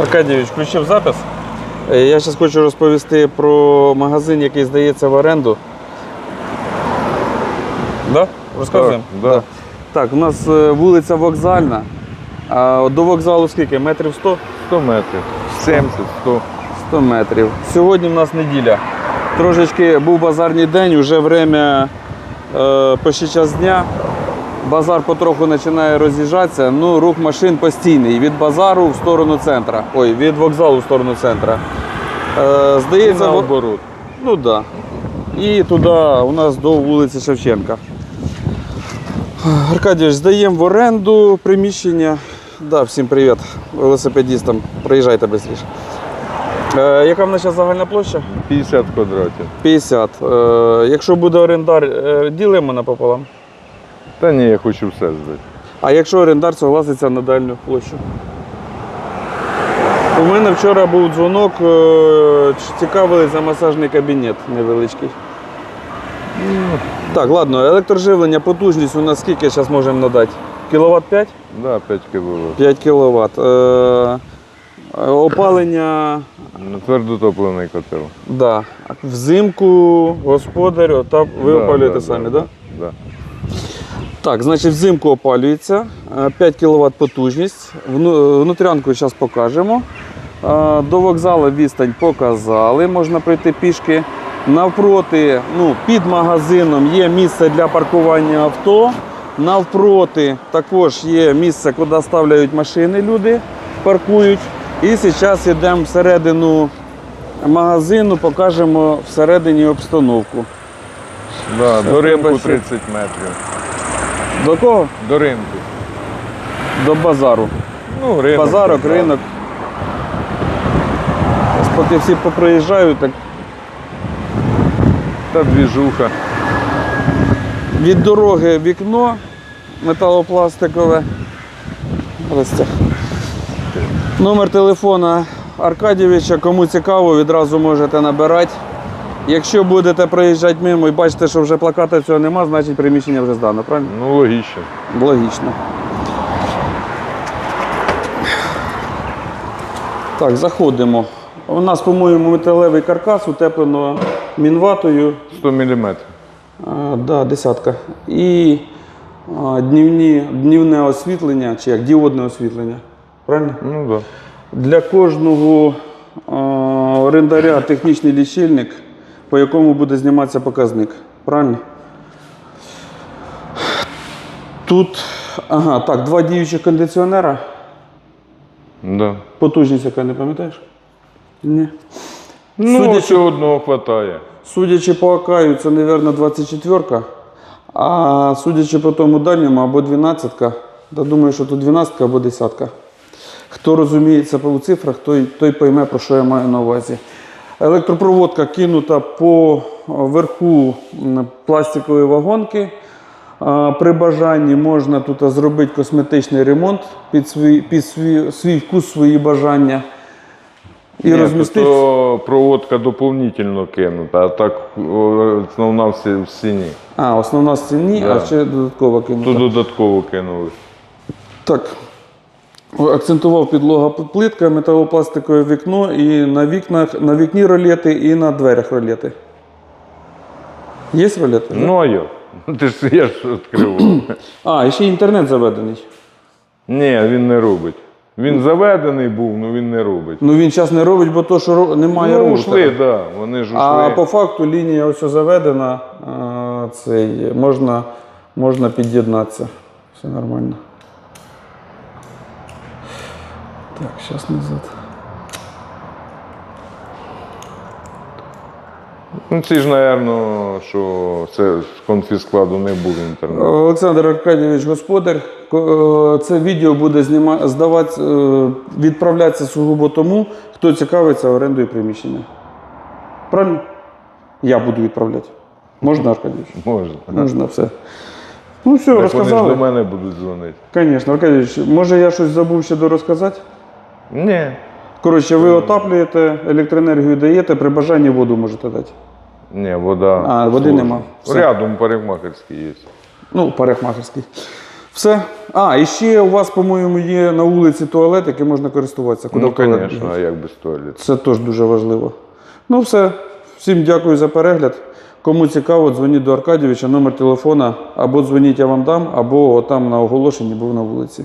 Аркадійович включив запис. Е, Я зараз хочу розповісти про магазин, який здається в оренду. Да? Розказуємо? Так, да. Так, у нас е, вулиця Вокзальна. А до вокзалу скільки? Метрів 100? 100 метрів. 70, 100. 100 метрів. Сьогодні в нас неділя. Трошечки був базарний день, вже время е, почти час дня. Базар потроху починає роз'їжджатися. Ну, рух машин постійний від базару в сторону центра. Ой, від вокзалу в сторону центра. Е, здається, наоборот. ну так. Да. І туди у нас до вулиці Шевченка. Аркадійович, здаємо в оренду приміщення. Да, всім привіт, велосипедістам. Приїжджайте швидше. Е, яка в нас зараз загальна площа? 50 квадратів. 50. Е, якщо буде орендар, е, ділимо напополам. Та ні, я хочу все здати. А якщо орендар согласиться на дальню площу? У мене вчора був дзвонок, е, цікавили за масажний кабінет невеличкий. Так, ладно, електроживлення, потужність у нас скільки зараз можемо надати? Кіловат 5? Да, 5 кВт. 5 кВт. Е, опалення, твердотоплений котел. да. Взимку господар, ви Да, опалюєте да, самі, так? да, Да? Да. Так, значить, взимку опалюється, е, 5 кВт потужність. Внутрянку зараз покажемо. Е, До вокзалу відстань показали, можна пройти пішки. Навпроти, ну, під магазином є місце для паркування авто. Навпроти також є місце, куди ставляють машини люди, паркують. І зараз йдемо всередину магазину, покажемо всередині обстановку. Да, до ринку 30 метрів. До кого? До ринку. До базару. Ну, ринок. Базарок, да. ринок. Ось Поки всі попроїжджають, так Та двіжуха. від дороги вікно металопластикове. Номер телефона Аркадійовича, кому цікаво, відразу можете набирати. Якщо будете проїжджати мимо і бачите, що вже плаката цього нема, значить приміщення вже здано, правильно? Ну, логічно. Логічно. Так, заходимо. У нас, по-моєму, металевий каркас утеплено мінватою. 100 мм. А, да, десятка. І а, днівні, днівне освітлення, чи як діодне освітлення. Правильно? Ну так. Для кожного а, орендаря технічний лічильник, по якому буде зніматися показник. Правильно? Тут ага, так, два діючих кондиціонера. Да. Да. Потужність, яка не пам'ятаєш? Ні. Ну, Судячи- одного хватає. Судячи по Акаю, це, мабуть, 24-ка. А судячи по тому дальньому, або 12-ка, то думаю, що тут 12-ка або 10-ка. Хто розуміється по цифрах, той, той пойме, про що я маю на увазі. Електропроводка кинута по верху пластикової вагонки. При бажанні можна тут зробити косметичний ремонт під свій, під свій, свій вкус, свої бажання. І Ні, розмістити. то проводка доповнительно кинута, а так основна в стіні. А, основна в стіні, Да. а ще додаткова кинута. Тут додатково кинули. Так. Акцентував підлога плитка, металопластикове вікно і на вікнах, на вікні ролети і на дверях ролети. Є ролети? Ну а як? Ти ж я ж відкривав. А, і ще інтернет заведений. Ні, він не робить. Він заведений був, але він не робить. Ну він зараз не робить, бо то, що немає ну, ушли, так. Да, вони ж ушли. А по факту лінія ось заведена, а, цей, можна, можна під'єднатися. Все нормально. Так, зараз назад. Ну, ці ж, напевно, що це з конфіскладу не був інтернет. Олександр Аркадійович Господар. Ко- е, Це відео буде зніма... здавати, е, відправлятися сугубо тому, хто цікавиться орендою приміщення. Правильно? Я буду відправляти. Можна, Аркадійович? Можна. Можна все. Ну все, Так вони ж до розказали. мене будуть дзвонити. Звісно, Аркадійович, може я щось забув ще дорозказати? Ні. Коротше, ви отаплюєте, електроенергію даєте, при бажанні воду можете дати. Ні, вода. А, води сложна. нема. Все. Рядом парикмахерський є. Ну, парикмахерський. Все. А, і ще у вас, по-моєму, є на вулиці туалет, який можна користуватися. Куди Ну, в туалет звісно, а як без туалету. Це теж дуже важливо. Ну, все. Всім дякую за перегляд. Кому цікаво, дзвоніть до Аркадійовича, номер телефона або дзвоніть, я вам дам, або там на оголошенні був на вулиці.